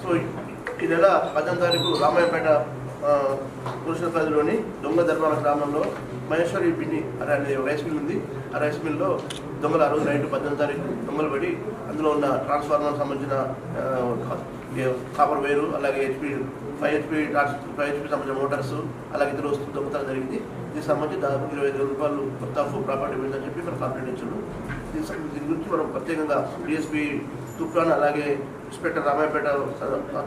So ఈ నెల పద్దెనిమిది తారీఖు రామాయపేట పురుషుల దొంగ ధర్మాల గ్రామంలో మహేశ్వరి పిన్ని అనే అనేది రైస్ మిల్ ఉంది. ఆ రైస్ మిల్లో దొంగలు ఆ రోజు నైట్ పద్దెనిమిది తారీఖు దొంగలు పడి అందులో ఉన్న ట్రాన్స్ఫార్మర్ సంబంధించిన కాపర్ వేరు అలాగే హెచ్పి ఫైవ్ హెచ్పి ట్రాన్స్ ఫైవ్ హెచ్పి సంబంధించిన మోటార్స్ అలాగే ఇద్దరు వస్తువులు దొంగతనం జరిగింది. దీనికి సంబంధించి దాదాపు ఇరవై ఐదు రూపాయలు కొత్త ప్రాపర్టీ ఉందని చెప్పి మనం కంప్లైంట్ ఇచ్చాడు దీని దీని గురించి మనం ప్రత్యేకంగా డిఎస్పీ తుఫాన్ అలాగే ఇన్స్పెక్టర్ రామాయపేట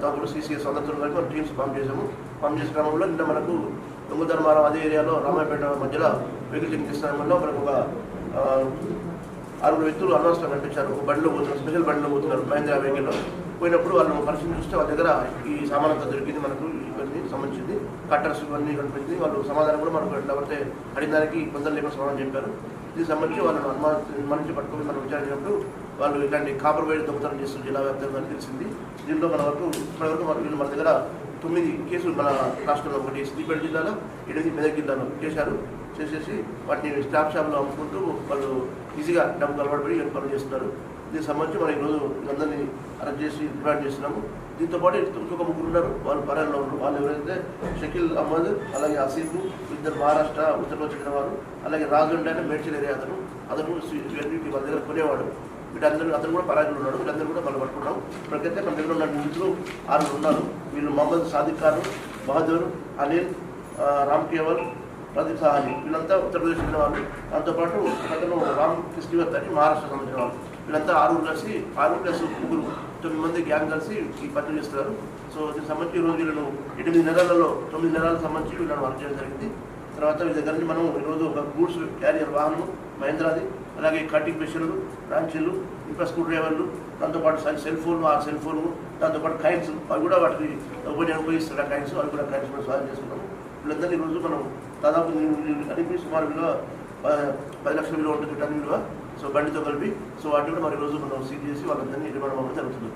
తాగుడు సీసీఎస్ అందరితో కలిపి మనం టీమ్స్ పంప్ చేసాము పంప్ చేసిన క్రమంలో నిన్న మనకు దొంగధర్మారం అదే ఏరియాలో రామాయపేట మధ్యలో వెహికల్ చెక్ చేసిన మనకు ఒక ఆరుగురు వ్యక్తులు అనవసరం కనిపించారు. ఒక బండిలో పోతున్నారు స్పెషల్ బండిలో పోతున్నారు మహేంద్ర వెహికల్లో పోయినప్పుడు వాళ్ళు పరిస్థితి చూస్తే వాళ్ళ దగ్గర ఈ సామానంతా దొరికింది మనకు ఇవన్నీ సంబంధించింది. కట్టర్స్ ఇవన్నీ కనిపించింది. వాళ్ళు సమాధానం కూడా మనకు ఎవరైతే అడిగిన దానికి కొందరు లేకుండా సమాధానం చెప్పారు. దీనికి సంబంధించి వాళ్ళను అనుమానించి పట్టుకొని మనం విచారించినప్పుడు వాళ్ళు ఇలాంటి కాపర్ వైడ్ దొంగతనం చేస్తున్న జిల్లా వ్యాప్తంగా అని తెలిసింది. దీంట్లో మన వరకు ఇప్పటివరకు మన వీళ్ళు మన దగ్గర తొమ్మిది కేసులు మన రాష్ట్రంలో ఒకటి సిద్దిపేట జిల్లాలో ఎనిమిది మెదక్ జిల్లాలో చేశారు. చేసేసి వాటిని స్టాప్ షాప్లో అమ్ముకుంటూ వాళ్ళు ఈజీగా డబ్బు అలవాటు ఇవన్నీ పనులు చేస్తున్నారు. దీనికి సంబంధించి మనం ఈరోజు అందరినీ అరెస్ట్ చేసి డిమాండ్ చేస్తున్నాము. దీంతో పాటు ఇంకొక ముగ్గురు ఉన్నారు. వాళ్ళు పరాల్లో ఉన్నారు. వాళ్ళు ఎవరైతే షకీల్ అహ్మద్ అలాగే అసీఫ్ ఇద్దరు మహారాష్ట్ర ఉత్తరప్రదేశ్ చెందిన వారు అలాగే రాజు అంటే మేడ్చల్ ఏరియా అతను. అతను ఇవన్నీ వాళ్ళ దగ్గర కొనేవాడు. వీళ్ళందరూ అతను కూడా పరాజులు ఉన్నాడు. వీళ్ళందరూ కూడా మనం పట్టుకున్నాం ఇప్పటికైతే మన దగ్గర ఉన్న మిత్రులు ఆరుగురు ఉన్నారు. వీళ్ళు మహమ్మద్ సాదిక్ ఖాన్ బహదూర్ అనిల్ రామ్ కేవల్ ప్రదీప్ సహాని. వీళ్ళంతా ఉత్తరప్రదేశ్ చెందిన వాళ్ళు. దాంతోపాటు అతను రామ్ కృష్ణవత్ అని మహారాష్ట్ర సంబంధించిన వాళ్ళు. వీళ్ళంతా ఆరుగురు కలిసి ఆరుగురు ప్లస్ ముగ్గురు. తొమ్మిది మంది గ్యాంగ్ కలిసి ఈ పనులు చేస్తున్నారు. సో దీనికి సంబంధించి ఈరోజు వీళ్ళను ఎనిమిది నెలలలో తొమ్మిది నెలలకు సంబంధించి వీళ్ళని వర్క్ చేయడం జరిగింది. తర్వాత వీళ్ళ దగ్గర నుంచి మనం ఈరోజు ఒక గూడ్స్ క్యారియర్ వాహనం మహేంద్రాది అలాగే కటింగ్ మిషన్లు రాంచీలు ఇంకా స్క్రూ డ్రైవర్లు దాంతోపాటు సెల్ ఫోన్లు ఆ సెల్ ఫోన్లు దాంతోపాటు కైన్స్ అవి కూడా వాటికి ఉపయోగ ఉపయోగిస్తున్న కైన్స్ అవి కూడా కైన్స్ మనం సాధన చేసుకున్నాము వీళ్ళందరినీ ఈరోజు మనం దాదాపు కలిపి సుమారు విలువ పది లక్షల విలువ ఉంటుంది టన్ విలువ. సో బండితో కలిపి సో వాటిని కూడా మరి ఈరోజు మనం సీజ్ చేసి వాళ్ళందరినీ నిర్మాణం పంపడం జరుగుతుంది.